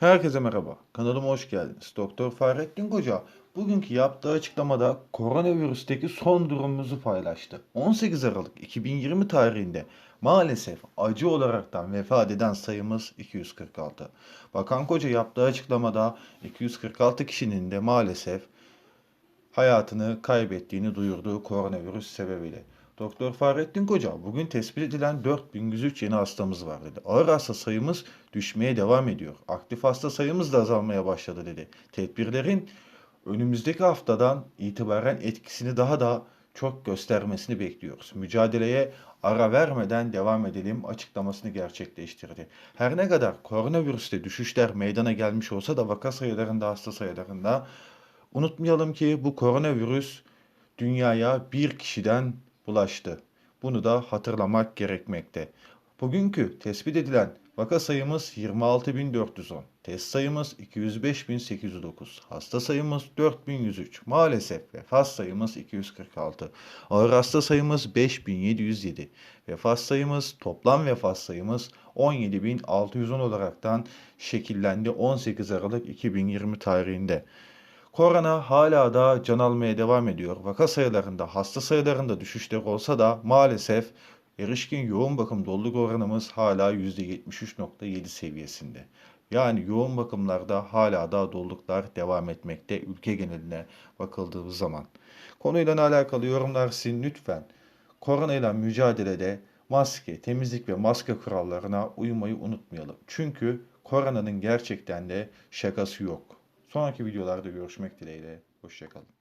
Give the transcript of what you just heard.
Herkese merhaba. Kanalıma hoş geldiniz. Doktor Fahrettin Koca bugünkü yaptığı açıklamada koronavirüsteki son durumumuzu paylaştı. 18 Aralık 2020 tarihinde maalesef acı olaraktan vefat eden sayımız 246. Bakan Koca yaptığı açıklamada 246 kişinin de maalesef hayatını kaybettiğini duyurduğu koronavirüs sebebiyle. Doktor Fahrettin Koca bugün tespit edilen 4103 yeni hastamız var dedi. Ağır hasta sayımız düşmeye devam ediyor. Aktif hasta sayımız da azalmaya başladı dedi. Tedbirlerin önümüzdeki haftadan itibaren etkisini daha da çok göstermesini bekliyoruz. Mücadeleye ara vermeden devam edelim açıklamasını gerçekleştirdi. Her ne kadar koronavirüste düşüşler meydana gelmiş olsa da vaka sayılarında, hasta sayılarında unutmayalım ki bu koronavirüs dünyaya bir kişiden bulaştı. Bunu da hatırlamak gerekmekte. Bugünkü tespit edilen vaka sayımız 26.410, test sayımız 205.809, hasta sayımız 4.103, maalesef vefat sayımız 246, ağır hasta sayımız 5.707, vefat sayımız, toplam vefat sayımız 17.610 olaraktan şekillendi 18 Aralık 2020 tarihinde. Korona hala da can almaya devam ediyor. Vaka sayılarında, hasta sayılarında düşüşler olsa da maalesef erişkin yoğun bakım doluluk oranımız hala %73.7 seviyesinde. Yani yoğun bakımlarda hala da doluluklar devam etmekte ülke geneline bakıldığı zaman. Konuyla alakalı yorumlar sizin lütfen. Korona ile mücadelede maske, temizlik ve maske kurallarına uymayı unutmayalım. Çünkü koronanın gerçekten de şakası yok. Sonraki videolarda görüşmek dileğiyle. Hoşçakalın.